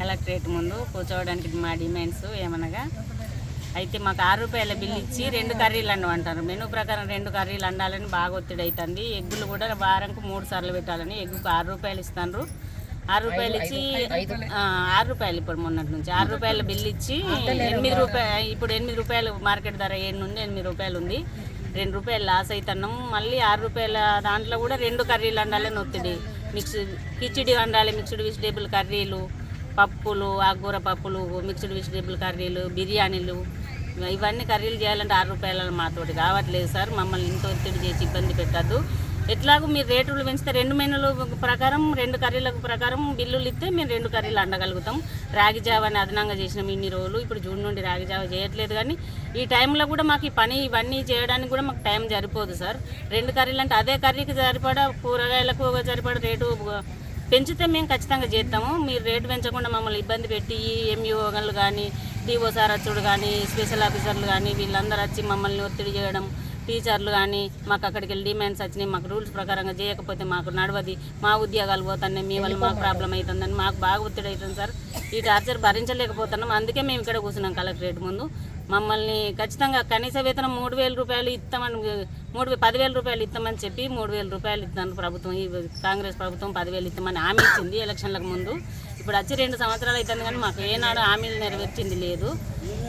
Collectorate ముందు కూర్చోవడానికి మా డిమాండ్స్ ఏమనగా అయితే మాకు ఆరు రూపాయల బిల్లు ఇచ్చి రెండు కర్రీలు అండు అంటారు. మెనూ ప్రకారం రెండు కర్రీలు అండాలని బాగా ఒత్తిడి అవుతుంది ఎగ్గులు కూడా వారంకు మూడు సార్లు పెట్టాలని ఎగ్గుకు ఆరు రూపాయలు ఇస్తాను ఆరు రూపాయలు ఇచ్చి ఆరు రూపాయలు ఇప్పుడు మొన్నటి నుంచి. ఆరు రూపాయల బిల్లు ఇచ్చి ఎనిమిది రూపాయలు ఇప్పుడు ఎనిమిది రూపాయలు మార్కెట్ ధర ఏడు నుండి ఎనిమిది రూపాయలు ఉంది. రెండు రూపాయలు లాస్ అవుతున్నాం మళ్ళీ ఆరు రూపాయల దాంట్లో కూడా రెండు కర్రీలు అండాలని ఒత్తిడి. మిక్స్డ్ కిచిడి వండాలి మిక్స్డ్ వెజిటేబుల్ కర్రీలు పప్పులు ఆకుకూర పప్పులు మిక్స్డ్ వెజిటేబుల్ కర్రీలు బిర్యానీలు ఇవన్నీ కర్రీలు చేయాలంటే ఆరు రూపాయలు మాతోటి కావట్లేదు సార్. మమ్మల్ని ఇంత ఒత్తిడి చేసి ఇబ్బంది పెట్టద్దు. ఎట్లాగో మీరు రేట్లు పెంచితే రెండు మెనూల ప్రకారం రెండు కర్రీలకు ప్రకారం బిల్లులు ఇస్తే మేము రెండు కర్రీలు అండగలుగుతాం. రాగి జావ అని అదనంగా చేసినాం ఇన్ని రోజులు. ఇప్పుడు జూన్ నుండి రాగి జావ చేయట్లేదు కానీ ఈ టైంలో కూడా మాకు ఈ పని ఇవన్నీ చేయడానికి కూడా మాకు టైం సరిపోదు సార్. రెండు కర్రీలు అంటే అదే కర్రీకి సరిపడా కూరగాయలకు సరిపడా రేటు పెంచితే మేము ఖచ్చితంగా చేస్తాము. మీరు రేటు పెంచకుండా మమ్మల్ని ఇబ్బంది పెట్టి ఈ ఎంఈఓలు కానీ డిఓ సార్ అచ్చుడు కానీ స్పెషల్ ఆఫీసర్లు కానీ వీళ్ళందరూ వచ్చి మమ్మల్ని ఒత్తిడి చేయడం టీచర్లు కానీ మాకు అక్కడికి వెళ్ళి డిమాండ్స్ వచ్చినాయి మాకు రూల్స్ ప్రకారంగా చేయకపోతే మాకు నడవది మా ఉద్యోగాలు పోతున్నాయి మీ వల్ల మాకు ప్రాబ్లం అవుతుందని మాకు బాగా ఒత్తిడి అవుతుంది సార్. ఈ టార్చర్ భరించలేకపోతున్నాం అందుకే మేము ఇక్కడ కూర్చున్నాం కలెక్టరేట్ ముందు. మమ్మల్ని ఖచ్చితంగా కనీస వేతనం మూడు వేల రూపాయలు ఇస్తామని మూడు పదివేల రూపాయలు ఇస్తామని చెప్పి మూడు వేల రూపాయలు ఇస్తాను ప్రభుత్వం ఈ కాంగ్రెస్ ప్రభుత్వం పదివేలు ఇస్తామని హామీ ఇచ్చింది ఎలక్షన్లకు ముందు. ఇప్పుడు వచ్చి రెండు సంవత్సరాలు అవుతుంది కానీ మాకు ఏనాడు హామీలు నెరవేర్చింది లేదు.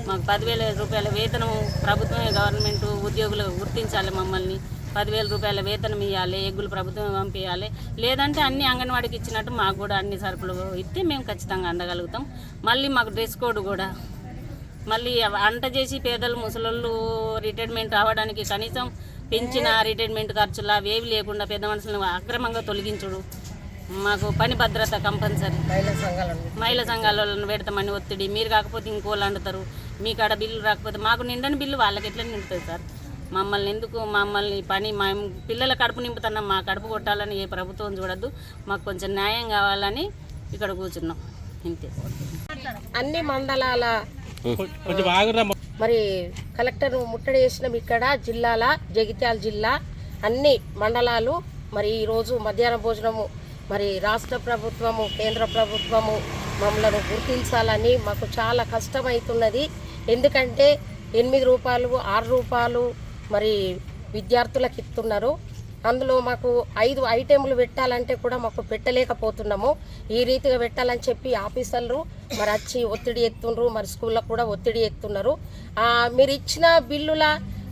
మాకు పదివేల రూపాయల వేతనం ప్రభుత్వమే గవర్నమెంట్ ఉద్యోగులకు గుర్తించాలి మమ్మల్ని. పదివేల రూపాయల వేతనం ఇవ్వాలి ఎగ్గులు ప్రభుత్వమే పంపించాలి లేదంటే అన్ని అంగన్వాడికి ఇచ్చినట్టు మాకు కూడా అన్ని సరుకులు ఇస్తే మేము ఖచ్చితంగా అందగలుగుతాం. మళ్ళీ మాకు డ్రెస్ కోడ్ కూడా. మళ్ళీ అంట చేసి పేదలు ముసలోళ్ళు రిటైర్మెంట్ అవ్వడానికి కనీసం పెంచిన రిటైర్మెంట్ ఖర్చులు అవేవి లేకుండా పెద్ద మనుషులను అక్రమంగా తొలగించుడు. మాకు పని భద్రత కంపల్సరీ. మహిళా సంఘాల వాళ్ళని పెడతామని ఒత్తిడి. మీరు కాకపోతే ఇంకోళ్ళు అండుతారు. మీ కాడ బిల్లు రాకపోతే మాకు నిండని బిల్లు వాళ్ళకి ఎట్లా నిండుతుంది సార్? మమ్మల్ని ఎందుకు మమ్మల్ని పని మా పిల్లల కడుపు నింపుతున్నాం మా కడుపు కొట్టాలని ఏ ప్రభుత్వం చూడద్దు. మాకు కొంచెం న్యాయం కావాలని ఇక్కడ కూర్చున్నాం. ఇంతే. అన్ని మండలాల మరి కలెక్టర్ ముట్టడి చేసినాం ఇక్కడ జిల్లాల జగిత్యాల జిల్లా అన్ని మండలాలు. మరి ఈరోజు మధ్యాహ్న భోజనము మరి రాష్ట్ర ప్రభుత్వము కేంద్ర ప్రభుత్వము మమ్మల్ని గుర్తించాలని మాకు చాలా కష్టమవుతున్నది ఎందుకంటే ఎనిమిది రూపాయలు ఆరు రూపాయలు మరి విద్యార్థులకు ఇస్తున్నారు. అందులో మాకు ఐదు ఐటెంలు పెట్టాలంటే కూడా మాకు పెట్టలేకపోతున్నాము. ఈ రీతిగా పెట్టాలని చెప్పి ఆఫీసర్లు మరి వచ్చి ఒత్తిడి ఎత్తుండ్రు మరి స్కూళ్ళకు కూడా ఒత్తిడి ఎత్తున్నారు. మీరు ఇచ్చిన బిల్లుల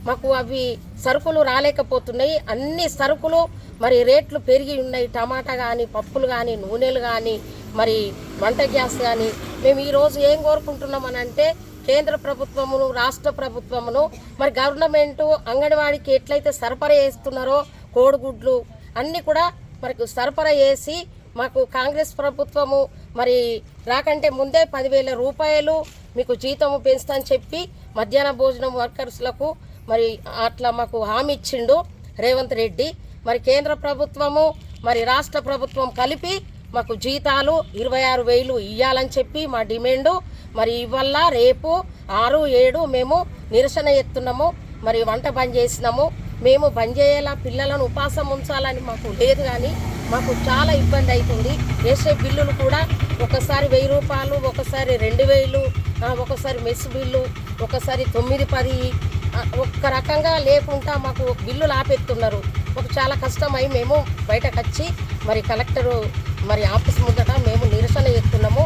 మాకు అవి సరుకులు రాలేకపోతున్నాయి. అన్ని సరుకులు మరి రేట్లు పెరిగి ఉన్నాయి. టమాటా కానీ పప్పులు కానీ నూనెలు కానీ మరి వంట గ్యాస్ కానీ మేము ఈరోజు ఏం కోరుకుంటున్నామని అంటే కేంద్ర ప్రభుత్వమును రాష్ట్ర ప్రభుత్వమును మరి గవర్నమెంట్ అంగన్వాడికి ఎట్లయితే సరఫరా చేస్తున్నారో కోడిగుడ్లు అన్నీ కూడా మనకు సరఫరా చేసి మాకు కాంగ్రెస్ ప్రభుత్వము మరి రాకంటే ముందే పదివేల రూపాయలు మీకు జీతము పెంచుతా అని చెప్పి మధ్యాహ్న భోజనం వర్కర్స్లకు మరి అట్లా మాకు హామీ ఇచ్చిండు రేవంత్ రెడ్డి. మరి కేంద్ర ప్రభుత్వము మరి రాష్ట్ర ప్రభుత్వం కలిపి మాకు జీతాలు ఇరవై ఆరు వేలు ఇవ్వాలని చెప్పి మా డిమాండు. మరి ఇవల్ల రేపు ఆరు ఏడు మేము నిరసన ఎత్తున్నాము. మరి వంట బంద్ చేసినాము. మేము బంద్ చేయాలా? పిల్లలను ఉపాసం ఉంచాలని మాకు లేదు కానీ మాకు చాలా ఇబ్బంది అవుతుంది వేసే బిల్లులు కూడా ఒకసారి వెయ్యి రూపాయలు ఒకసారి రెండు వేలు ఒకసారి మెస్ బిల్లు ఒకసారి తొమ్మిది పది ఒక్క రకంగా లేకుండా మాకు బిల్లులు ఆపెత్తున్నారు మాకు చాలా కష్టమై మేము బయటకు వచ్చి మరి కలెక్టరు మరి ఆఫీస్ ముందట మేము నిరసన ఎత్తున్నాము